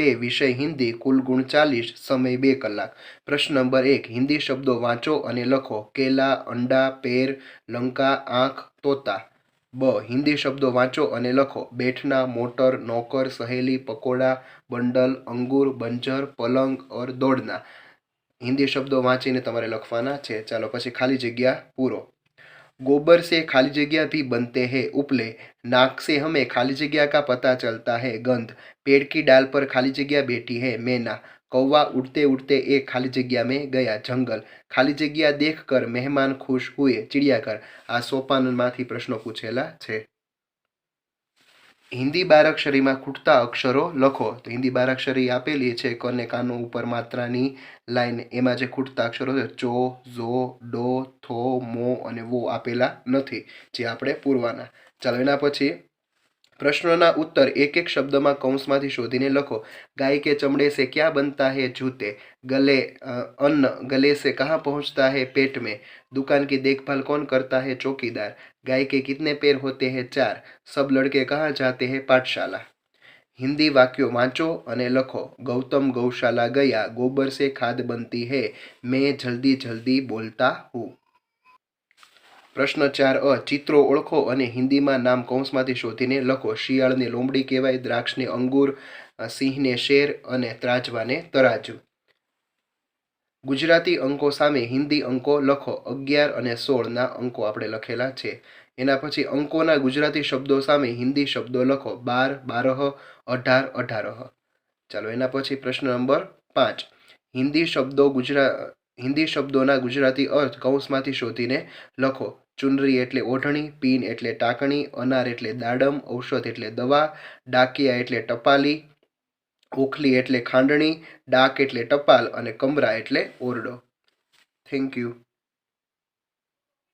બે વિષય હિન્દી કુલ ગુણ ચાલીસ સમય બે કલાક. પ્રશ્ન નંબર એક, હિન્દી શબ્દો વાંચો અને લખો. કેલા, અંડા, પેર, લંકા, આંખ, તોતા. બ, હિન્દી શબ્દો વાંચો અને લખો. બેઠના, મોટર, નોકર, સહેલી, પકોડા, બંડલ, અંગૂર, બંજર, પલંગ ઓર દોડના. હિન્દી શબ્દો વાંચીને તમારે લખવાના છે. ચાલો પછી ખાલી જગ્યા પૂરો. गोबर से खाली जगह भी बनते हैं उपले नाक से हमें खाली जगह का पता चलता है गंध पेड़ की डाल पर खाली जगह बैठी है मैना कौवा उड़ते उड़ते एक खाली जगह में गया जंगल ખાલી જગ્યા દેખકર મહેમાન ખુશ હુએ ચિડિયાઘર આ સોપાનમાંથી પ્રશ્નો પૂછેલા છે હિન્દી બારાક્ષરીમાં ખૂટતા અક્ષરો લખો તો હિન્દી બારાક્ષરી આપેલી છે ક અને કાનો ઉપર માત્રાની લાઈન એમાં જે ખૂટતા અક્ષરો છે ચો ઝો ડો થો મો અને वो आपेला नहीं जे आप पूरवा चलो एना पी प्रश्नों उत्तर एक एक शब्द में कौश में शोधी लखो गाय के चमड़े से क्या बनता है जूते गले अन्न गले से कहाँ पहुँचता है पेट में दुकान की देखभाल कौन करता है चौकीदार गाय के कितने पैर होते हैं चार सब लड़के कहाँ जाते हैं पाठशाला हिंदी वाक्यों वाँचो और लखो गौतम गौशाला गया गोबर से खाद बनती है मैं जल्दी जल्दी बोलता हूँ પ્રશ્ન ચાર અ, ચિત્રો ઓળખો અને હિન્દીમાં નામ કૌંસમાંથી શોધીને લખો. શિયાળને લોમડી કહેવાય, દ્રાક્ષને અંગુર સિંહને શેર અને ત્રાજવાને તરાજુ. ગુજરાતી અંકો સામે હિન્દી અંકો લખો. અગિયાર અને સોળના અંકો આપણે લખેલા છે. એના પછી અંકોના ગુજરાતી શબ્દો સામે હિન્દી શબ્દો લખો. બાર, બારહ, અઢાર, અઢારહ. ચાલો એના પછી પ્રશ્ન નંબર પાંચ. હિન્દી શબ્દો ગુજરા હિન્દી શબ્દોના ગુજરાતી અર્થ કૌંસમાંથી શોધીને લખો. ચુનરી એટલે ઓઢણી, પીન એટલે ટાંકણી, અનાર એટલે દાડમ, ઔષધ એટલે દવા, ડાકિયા એટલે ટપાલી ઓખલી એટલે ખાંડણી, ડાક એટલે ટપાલ અને કમરા એટલે ઓરડો. Thank you.